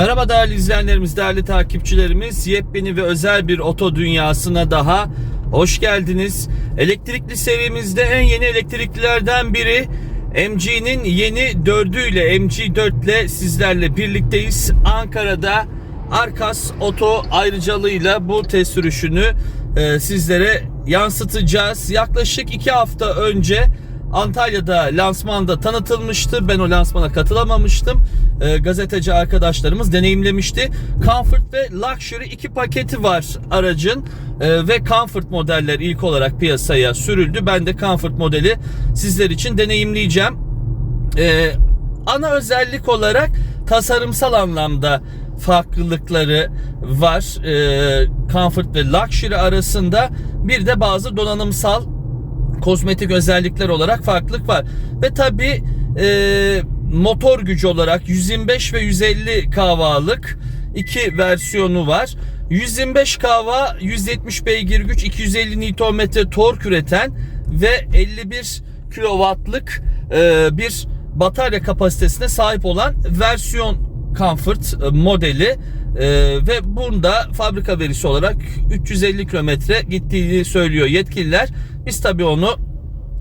Merhaba değerli izleyenlerimiz, değerli takipçilerimiz. Yepyeni ve özel bir oto dünyasına daha hoş geldiniz. Elektrikli serimizde en yeni elektriklilerden biri MG'nin yeni dördüyle MG4 ile sizlerle birlikteyiz. Ankara'da Arkas Oto ayrıcalığıyla bu test sürüşünü e, sizlere yansıtacağız. Yaklaşık iki hafta önce Antalya'da lansmanda tanıtılmıştı. Ben o lansmana katılamamıştım. Ee, gazeteci arkadaşlarımız deneyimlemişti. Comfort ve Luxury iki paketi var aracın Ee, ve Comfort modeller ilk olarak piyasaya sürüldü. Ben de Comfort modeli sizler için deneyimleyeceğim. Ee, ana özellik olarak tasarımsal anlamda farklılıkları var. Ee, Comfort ve Luxury arasında bir de bazı donanımsal kozmetik özellikler olarak farklılık var. Ve tabi motor gücü olarak 125 ve 150 kW'lık iki versiyonu var. 125 kW 170 beygir güç 250 Nm tork üreten ve 51 kW'lık e, bir batarya kapasitesine sahip olan versiyon Comfort e, modeli e, ve bunda fabrika verisi olarak 350 kilometre gittiğini söylüyor yetkililer. Biz tabii onu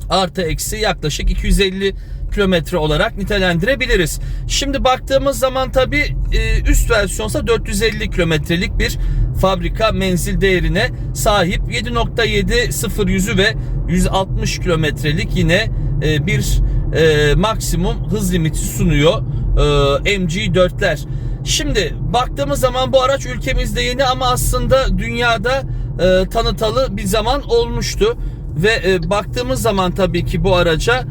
artı eksi yaklaşık 250 kilometre olarak nitelendirebiliriz. Şimdi baktığımız zaman tabi üst versiyonsa 450 kilometrelik bir fabrika menzil değerine sahip 7.7 0 yüzü ve 160 kilometrelik yine e, bir e, maksimum hız limiti sunuyor e, MG4'ler. Şimdi baktığımız zaman bu araç ülkemizde yeni ama aslında dünyada e, tanıtalı bir zaman olmuştu. Ve e, baktığımız zaman tabii ki bu araca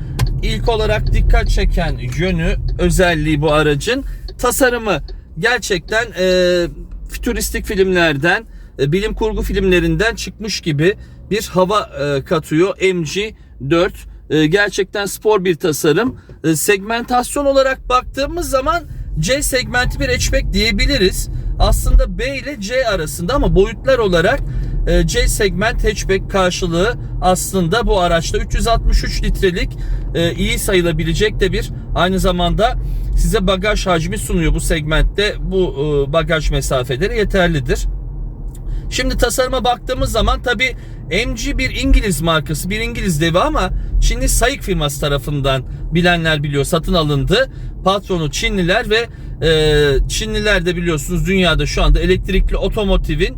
ilk olarak dikkat çeken yönü, özelliği bu aracın tasarımı. Gerçekten e, fütüristik filmlerden, e, bilim kurgu filmlerinden çıkmış gibi bir hava e, katıyor MG4. E, gerçekten spor bir tasarım. E, segmentasyon olarak baktığımız zaman C segmenti bir hatchback diyebiliriz. Aslında B ile C arasında ama boyutlar olarak C segment hatchback karşılığı aslında bu araçta 363 litrelik e, iyi sayılabilecek de bir aynı zamanda size bagaj hacmi sunuyor bu segmentte bu e, bagaj mesafeleri yeterlidir. Şimdi tasarıma baktığımız zaman tabi MG bir İngiliz markası, bir İngiliz devi ama Çinli Sayık firması tarafından bilenler biliyor satın alındı. Patronu Çinliler ve e, Çinliler de biliyorsunuz dünyada şu anda elektrikli otomotivin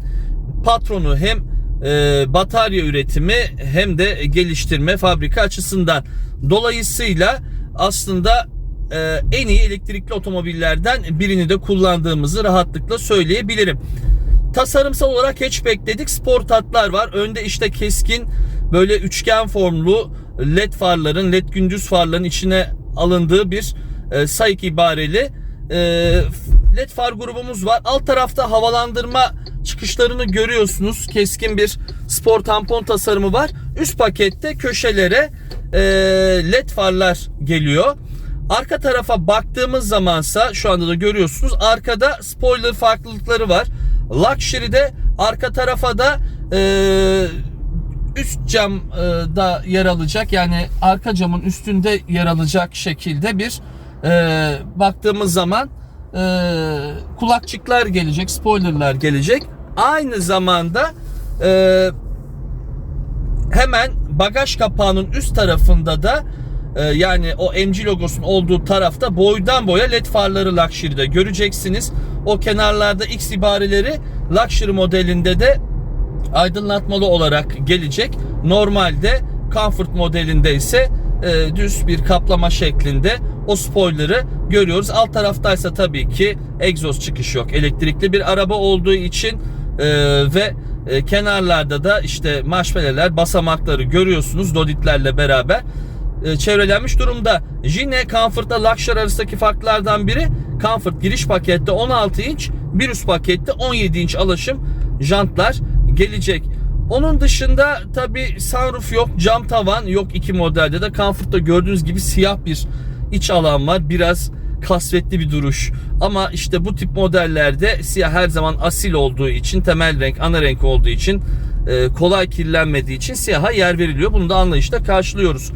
patronu hem e, batarya üretimi hem de geliştirme fabrika açısından. Dolayısıyla aslında e, en iyi elektrikli otomobillerden birini de kullandığımızı rahatlıkla söyleyebilirim. Tasarımsal olarak hatchback dedik. Sport hatlar var. Önde işte keskin böyle üçgen formlu led farların, led gündüz farların içine alındığı bir e, sayık ibareli e, led far grubumuz var. Alt tarafta havalandırma çıkışlarını görüyorsunuz. Keskin bir spor tampon tasarımı var. Üst pakette köşelere e, led farlar geliyor. Arka tarafa baktığımız zamansa şu anda da görüyorsunuz arkada spoiler farklılıkları var. Luxury'de arka tarafa da e, üst cam e, yer alacak yani arka camın üstünde yer alacak şekilde bir e, baktığımız zaman e, kulakçıklar gelecek, spoilerlar gelecek. Aynı zamanda e, hemen bagaj kapağının üst tarafında da e, yani o MG logosunun olduğu tarafta boydan boya led farları Luxury'de göreceksiniz. O kenarlarda X ibareleri Luxury modelinde de aydınlatmalı olarak gelecek. Normalde Comfort modelinde ise e, düz bir kaplama şeklinde o spoiler'ı görüyoruz. Alt taraftaysa tabii ki egzoz çıkış yok. Elektrikli bir araba olduğu için e, ve e, kenarlarda da işte marshmallow'ler, basamakları görüyorsunuz doditlerle beraber e, çevrelenmiş durumda. Yine Comfort'la Luxury arasındaki farklardan biri Comfort giriş pakette 16 inç, bir üst pakette 17 inç alaşım jantlar gelecek. Onun dışında tabi sunroof yok, cam tavan yok iki modelde de. Comfort'ta gördüğünüz gibi siyah bir iç alan var. Biraz kasvetli bir duruş. Ama işte bu tip modellerde siyah her zaman asil olduğu için, temel renk, ana renk olduğu için, e, kolay kirlenmediği için siyaha yer veriliyor. Bunu da anlayışla karşılıyoruz.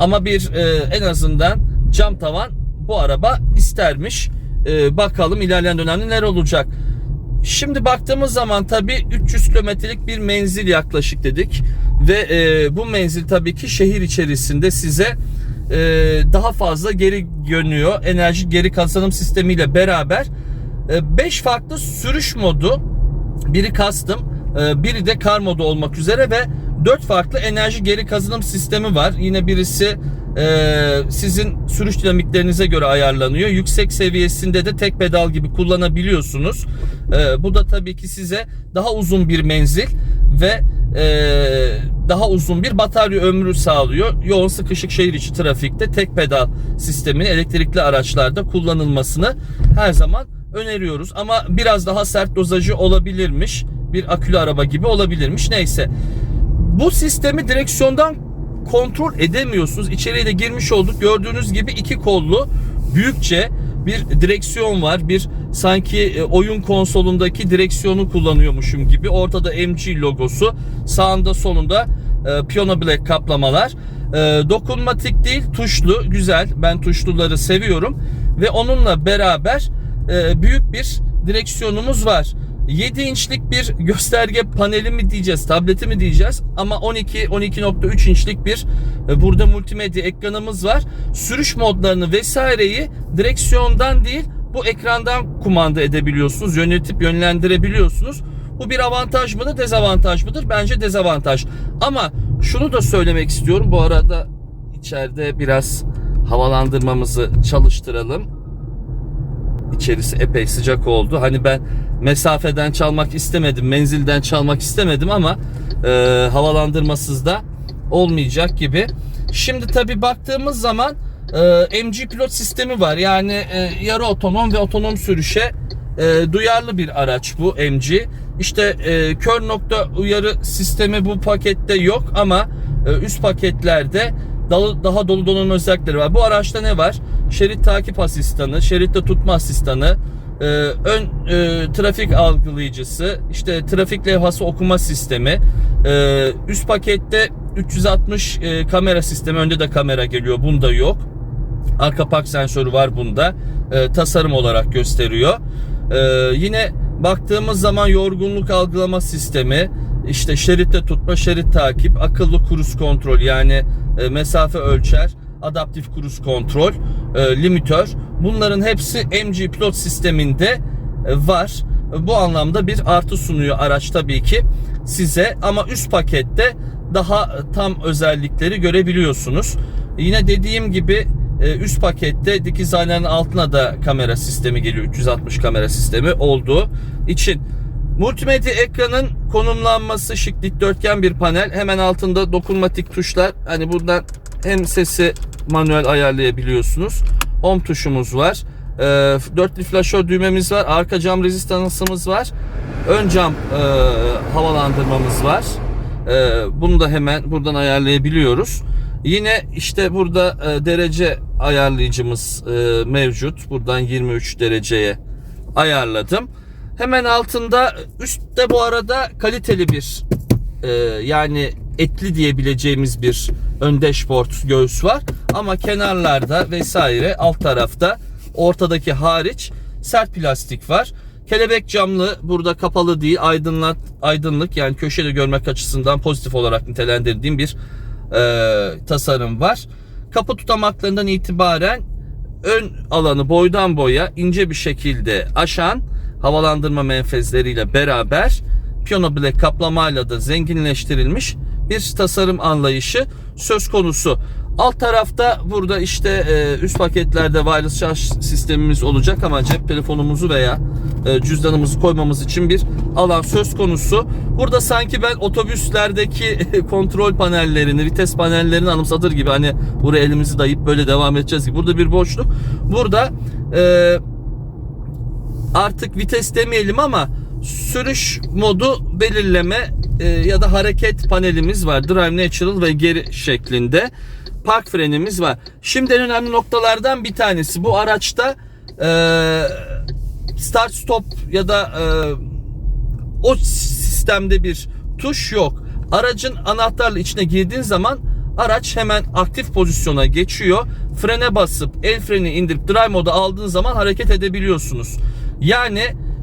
Ama bir e, en azından cam tavan bu araba istermiş. e, bakalım ilerleyen dönemde neler olacak. Şimdi baktığımız zaman tabii 300 kilometrelik bir menzil yaklaşık dedik ve e, bu menzil tabii ki şehir içerisinde size e, daha fazla geri yönüyor. Enerji geri kazanım sistemiyle beraber 5 farklı sürüş modu biri custom, e, biri de kar modu olmak üzere ve 4 farklı enerji geri kazanım sistemi var. Yine birisi e, sizin sürüş dinamiklerinize göre ayarlanıyor. Yüksek seviyesinde de tek pedal gibi kullanabiliyorsunuz. E, bu da tabii ki size daha uzun bir menzil ve e, daha uzun bir batarya ömrü sağlıyor. Yoğun sıkışık şehir içi trafikte tek pedal sistemini elektrikli araçlarda kullanılmasını her zaman öneriyoruz. Ama biraz daha sert dozajı olabilirmiş. Bir akülü araba gibi olabilirmiş. Neyse. Bu sistemi direksiyondan kontrol edemiyorsunuz. İçeriye de girmiş olduk. Gördüğünüz gibi iki kollu büyükçe bir direksiyon var. Bir sanki e, oyun konsolundaki direksiyonu kullanıyormuşum gibi. Ortada MG logosu. Sağında solunda e, Piano Black kaplamalar. E, dokunmatik değil, tuşlu. Güzel. Ben tuşluları seviyorum. Ve onunla beraber e, büyük bir direksiyonumuz var. 7 inçlik bir gösterge paneli mi diyeceğiz, tableti mi diyeceğiz ama 12 12.3 inçlik bir e, burada multimedya ekranımız var. Sürüş modlarını vesaireyi direksiyondan değil bu ekrandan kumanda edebiliyorsunuz, yönetip yönlendirebiliyorsunuz. Bu bir avantaj mıdır, dezavantaj mıdır? Bence dezavantaj. Ama şunu da söylemek istiyorum. Bu arada içeride biraz havalandırmamızı çalıştıralım içerisi epey sıcak oldu. Hani ben mesafeden çalmak istemedim, menzilden çalmak istemedim ama e, havalandırmasız da olmayacak gibi. Şimdi tabi baktığımız zaman e, MG pilot sistemi var. Yani e, yarı otonom ve otonom sürüşe e, duyarlı bir araç bu MG. İşte e, kör nokta uyarı sistemi bu pakette yok ama e, üst paketlerde daha, dolu donanım özellikleri var. Bu araçta ne var? Şerit takip asistanı, şeritte tutma asistanı, e, ön e, trafik algılayıcısı, işte trafik levhası okuma sistemi, e, üst pakette 360 e, kamera sistemi, önde de kamera geliyor, bunda yok. Arka park sensörü var bunda. E, tasarım olarak gösteriyor. E, yine baktığımız zaman yorgunluk algılama sistemi, işte şeritte tutma, şerit takip, akıllı kruz kontrol yani e, mesafe ölçer, adaptif kruz kontrol, e, limitör. Bunların hepsi MG pilot sisteminde e, var. Bu anlamda bir artı sunuyor araç tabii ki size ama üst pakette daha tam özellikleri görebiliyorsunuz. Yine dediğim gibi e, üst pakette dikiz aynanın altına da kamera sistemi geliyor. 360 kamera sistemi olduğu için. Multimedya ekranın konumlanması şık dikdörtgen bir panel. Hemen altında dokunmatik tuşlar. Hani buradan hem sesi manuel ayarlayabiliyorsunuz. Home tuşumuz var. E, dörtlü flaşör düğmemiz var. Arka cam rezistansımız var. Ön cam e, havalandırmamız var. E, bunu da hemen buradan ayarlayabiliyoruz. Yine işte burada e, derece ayarlayıcımız e, mevcut. Buradan 23 dereceye ayarladım. Hemen altında üstte bu arada kaliteli bir e, yani etli diyebileceğimiz bir ön dashboard göğüs var. Ama kenarlarda vesaire alt tarafta ortadaki hariç sert plastik var. Kelebek camlı burada kapalı değil aydınlat aydınlık yani köşede görmek açısından pozitif olarak nitelendirdiğim bir e, tasarım var. Kapı tutamaklarından itibaren ön alanı boydan boya ince bir şekilde aşan havalandırma menfezleriyle beraber piyano black kaplamayla da zenginleştirilmiş bir tasarım anlayışı söz konusu. Alt tarafta burada işte e, üst paketlerde wireless şarj sistemimiz olacak ama cep telefonumuzu veya e, cüzdanımızı koymamız için bir alan söz konusu. Burada sanki ben otobüslerdeki kontrol panellerini, vites panellerini anımsatır gibi hani buraya elimizi dayayıp böyle devam edeceğiz gibi. Burada bir boşluk. Burada e, artık vites demeyelim ama sürüş modu belirleme e, ya da hareket panelimiz var. Drive Natural ve geri şeklinde. Park frenimiz var. Şimdi en önemli noktalardan bir tanesi bu araçta e, start stop ya da e, o sistemde bir tuş yok. Aracın anahtarla içine girdiğin zaman araç hemen aktif pozisyona geçiyor. Frene basıp el freni indirip drive moda aldığın zaman hareket edebiliyorsunuz. Yani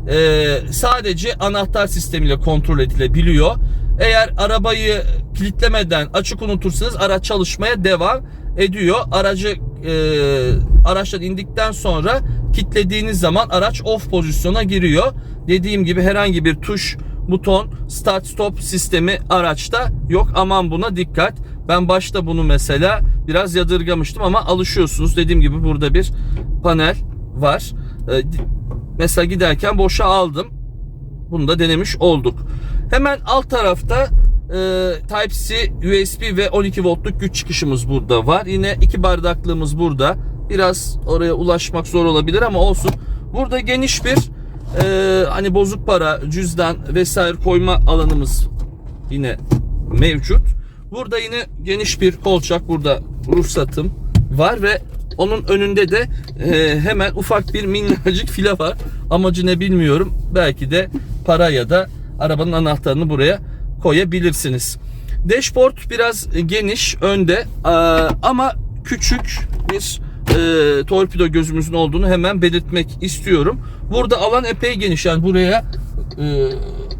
e, sadece anahtar sistemiyle kontrol edilebiliyor. Eğer arabayı kilitlemeden açık unutursanız araç çalışmaya devam ediyor. Aracı e, araçtan indikten sonra kilitlediğiniz zaman araç off pozisyona giriyor. Dediğim gibi herhangi bir tuş, buton, start stop sistemi araçta yok. Aman buna dikkat. Ben başta bunu mesela biraz yadırgamıştım ama alışıyorsunuz. Dediğim gibi burada bir panel var. E, mesela giderken boşa aldım. Bunu da denemiş olduk. Hemen alt tarafta e, Type-C, USB ve 12 voltluk güç çıkışımız burada var. Yine iki bardaklığımız burada. Biraz oraya ulaşmak zor olabilir ama olsun. Burada geniş bir e, hani bozuk para, cüzdan vesaire koyma alanımız yine mevcut. Burada yine geniş bir kolçak. Burada ruhsatım var ve onun önünde de e, hemen ufak bir minnacık file var. Amacı ne bilmiyorum. Belki de para ya da arabanın anahtarını buraya koyabilirsiniz. Dashboard biraz geniş önde e, ama küçük bir e, torpido gözümüzün olduğunu hemen belirtmek istiyorum. Burada alan epey geniş yani buraya e,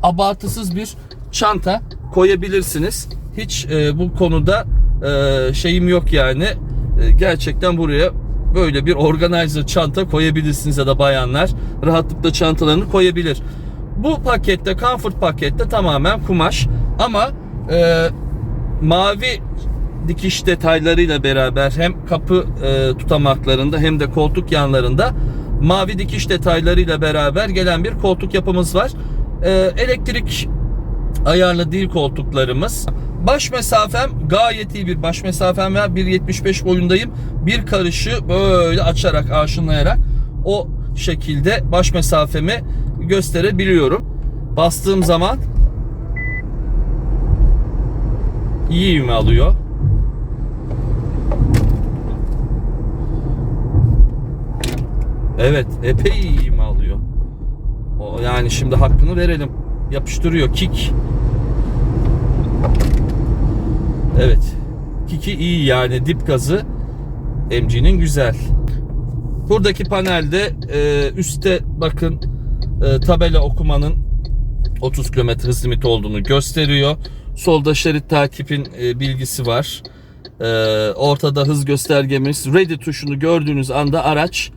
abartısız bir çanta koyabilirsiniz. Hiç e, bu konuda e, şeyim yok yani. E, gerçekten buraya böyle bir organizer çanta koyabilirsiniz ya da bayanlar rahatlıkla çantalarını koyabilir. Bu pakette comfort pakette tamamen kumaş ama e, mavi dikiş detaylarıyla beraber hem kapı e, tutamaklarında hem de koltuk yanlarında mavi dikiş detaylarıyla beraber gelen bir koltuk yapımız var. E, elektrik ayarlı değil koltuklarımız. Baş mesafem gayet iyi bir baş mesafem var. 1.75 boyundayım. Bir karışı böyle açarak, aşınlayarak o şekilde baş mesafemi gösterebiliyorum. Bastığım zaman iyi ivme alıyor. Evet, epey iyi ivme alıyor. O yani şimdi hakkını verelim. Yapıştırıyor kick. Evet. Kiki iyi yani dip gazı MG'nin güzel. Buradaki panelde e, üstte bakın e, tabela okumanın 30 km hız limiti olduğunu gösteriyor. Solda şerit takipin e, bilgisi var. E, ortada hız göstergemiz. Ready tuşunu gördüğünüz anda araç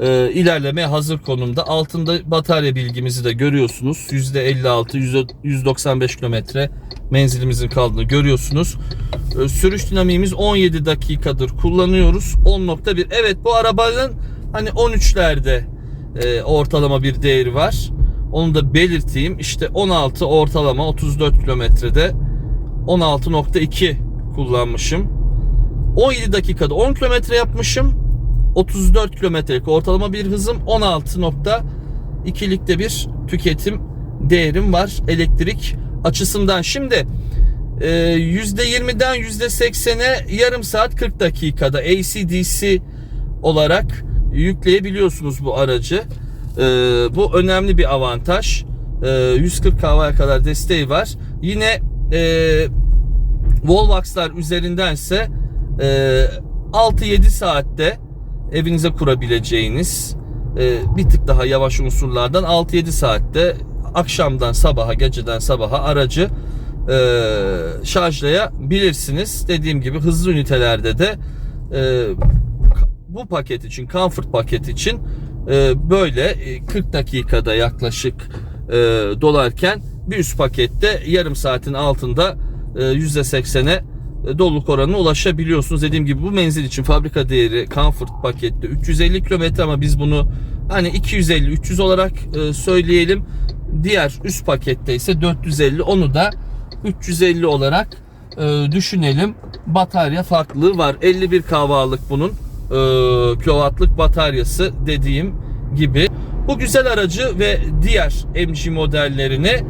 e, ilerlemeye hazır konumda. Altında batarya bilgimizi de görüyorsunuz. %56, %195 kilometre menzilimizin kaldığını görüyorsunuz. E, sürüş dinamiğimiz 17 dakikadır kullanıyoruz. 10.1. Evet bu arabanın hani 13'lerde e, ortalama bir değeri var. Onu da belirteyim. İşte 16 ortalama 34 kilometrede 16.2 kullanmışım. 17 dakikada 10 kilometre yapmışım. 34 kilometrelik ortalama bir hızım 16.2'likte bir tüketim değerim var elektrik açısından. Şimdi e, %20'den %80'e yarım saat 40 dakikada AC-DC olarak yükleyebiliyorsunuz bu aracı. E, bu önemli bir avantaj. E, 140 kW'ya kadar desteği var. Yine e, Volvox'lar üzerindense e, 6-7 saatte evinize kurabileceğiniz e, bir tık daha yavaş unsurlardan 6-7 saatte akşamdan sabaha geceden sabaha aracı e, şarjlayabilirsiniz. Dediğim gibi hızlı ünitelerde de e, bu paket için comfort paket için e, böyle e, 40 dakikada yaklaşık e, dolarken bir üst pakette yarım saatin altında e, %80'e doluluk oranına ulaşabiliyorsunuz. Dediğim gibi bu menzil için fabrika değeri Comfort pakette 350 kilometre ama biz bunu hani 250-300 olarak e, söyleyelim. Diğer üst pakette ise 450 onu da 350 olarak e, düşünelim. Batarya farklılığı var. 51 kW'lık bunun e, kilowattlık bataryası dediğim gibi. Bu güzel aracı ve diğer MG modellerini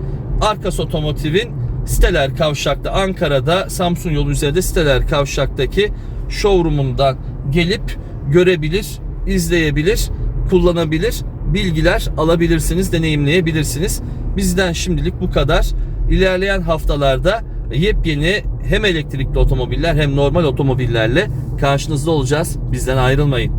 Arkas Otomotiv'in Steler Kavşak'ta Ankara'da Samsun yolu üzerinde Steler Kavşak'taki showroom'undan gelip görebilir, izleyebilir, kullanabilir, bilgiler alabilirsiniz, deneyimleyebilirsiniz. Bizden şimdilik bu kadar. İlerleyen haftalarda yepyeni hem elektrikli otomobiller hem normal otomobillerle karşınızda olacağız. Bizden ayrılmayın.